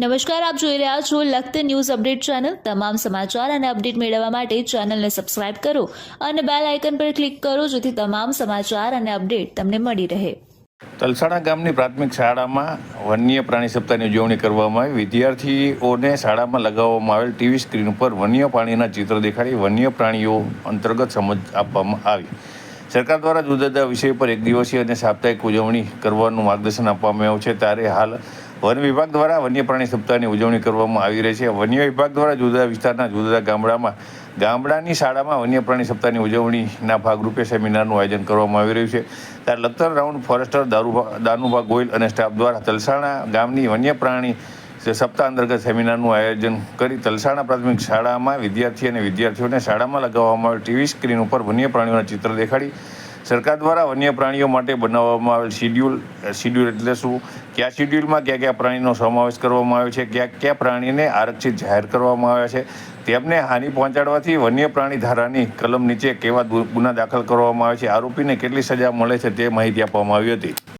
નમસ્કાર, આપ જોઈ રહ્યા છો લખત ન્યૂઝ અપડેટ ચેનલ. તમામ સમાચાર અને અપડેટ મેળવવા માટે ચેનલને સબસ્ક્રાઇબ કરો અને બેલ આઇકન પર ક્લિક કરો જેથી તમામ સમાચાર અને અપડેટ તમને મળી રહે. તલસાણા ગામની પ્રાથમિક શાળામાં વન્ય પ્રાણી સપ્તાહની ઉજવણી કરવામાં આવી. વિદ્યાર્થીઓને શાળામાં લગાવવામાં આવેલ ટીવી સ્ક્રીન ઉપર વન્ય પ્રાણીના ચિત્ર દેખાડી વન્ય પ્રાણીઓ અંતર્ગત સમજ આપવામાં આવી. સરકાર દ્વારા જુદા જુદા વિષય પર એક દિવસીય અને સાપ્તાહિક ઉજવણી કરવાનું માર્ગદર્શન આપવામાં આવ્યું છે. ત્યારે હાલ વન વિભાગ દ્વારા વન્ય પ્રાણી સપ્તાહની ઉજવણી કરવામાં આવી રહી છે. વન્ય વિભાગ દ્વારા જુદા વિસ્તારના જુદા જુદા ગામડામાં, ગામડાની શાળામાં વન્ય પ્રાણી સપ્તાહની ઉજવણીના ભાગરૂપે સેમિનારનું આયોજન કરવામાં આવી રહ્યું છે. ત્યારે લખતર રાઉન્ડ ફોરેસ્ટર દારૂભા દાનુભા ગોયલ અને સ્ટાફ દ્વારા તલસાણા ગામની વન્ય પ્રાણી સપ્તાહ અંતર્ગત સેમિનારનું આયોજન કરી તલસાણા પ્રાથમિક શાળામાં વિદ્યાર્થી અને વિદ્યાર્થીઓને શાળામાં લગાવવામાં આવેલ ટીવી સ્ક્રીન ઉપર વન્ય પ્રાણીઓના ચિત્ર દેખાડી સરકાર દ્વારા વન્ય પ્રાણીઓ માટે બનાવવામાં આવેલ શિડ્યુલ શિડ્યુલ એટલે શું? કયા શિડ્યુલમાં કયા કયા પ્રાણીનો સમાવેશ કરવામાં આવ્યો છે? કયા કયા પ્રાણીને આરક્ષિત જાહેર કરવામાં આવ્યા છે? તેમને હાનિ પહોંચાડવાથી વન્ય પ્રાણી ધારાની કલમ નીચે કેવા ગુના દાખલ કરવામાં આવે છે? આરોપીને કેટલી સજા મળે છે તે માહિતી આપવામાં આવી હતી.